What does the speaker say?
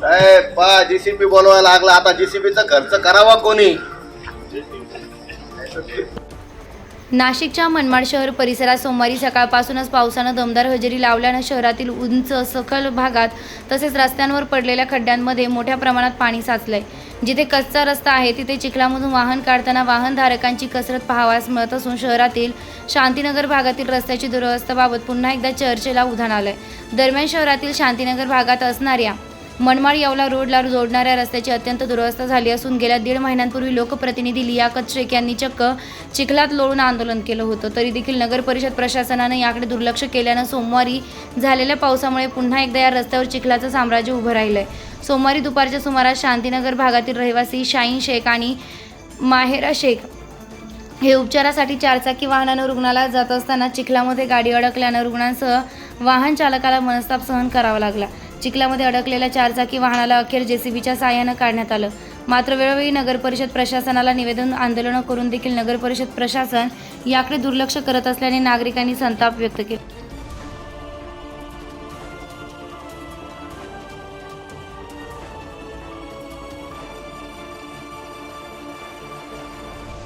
साहेब पा जीसीबी बोलवायला लागला. आता जीसीबीचा खर्च करावा कोणी? नाशिकच्या मनमाड शहर परिसरात सोमवारी सकाळपासूनच पावसानं दमदार हजेरी लावल्यानं शहरातील उंच सखल भागात तसेच रस्त्यांवर पडलेल्या खड्ड्यांमध्ये मोठ्या प्रमाणात पाणी साचलंय. जिथे कच्चा रस्ता आहे तिथे चिखलामधून वाहन काढताना वाहनधारकांची कसरत पाहावयास मिळत असून शहरातील शांतीनगर भागातील रस्त्याची दुरवस्थेबाबत पुन्हा एकदा चर्चेला उधाण आलंय. दरम्यान शहरातील शांतीनगर भागात असणाऱ्या मनमाड यावला रोडला जोडणाऱ्या रस्त्याची अत्यंत दुरवस्था झाली असून गेल्या दीड महिन्यांपूर्वी लोकप्रतिनिधी लियाकत शेख यांनी चक्क चिखलात लोळून आंदोलन केलं होतं. तरी देखील नगर परिषद प्रशासनानं याकडे दुर्लक्ष केल्यानं सोमवारी झालेल्या पावसामुळे पुन्हा एकदा या रस्त्यावर चिखलाचं साम्राज्य उभं राहिलंय. सोमवारी दुपारच्या सुमारास शांतीनगर भागातील रहिवासी शाहीन शेख आणि माहेरा शेख हे उपचारासाठी चारचाकी वाहनानं रुग्णालयात जात असताना चिखलामध्ये गाडी अडकल्यानं रुग्णांसह वाहन चालकाला मनस्ताप सहन करावा लागला. चिखलामध्ये अडकलेल्या चारचाकी वाहनाला अखेर जेसीबीच्या साहाय्यानं काढण्यात आलं. मात्र वेळोवेळी नगरपरिषद प्रशासनाला निवेदन आंदोलनं करून देखील नगरपरिषद प्रशासन याकडे दुर्लक्ष करत असल्याने नागरिकांनी संताप व्यक्त केला.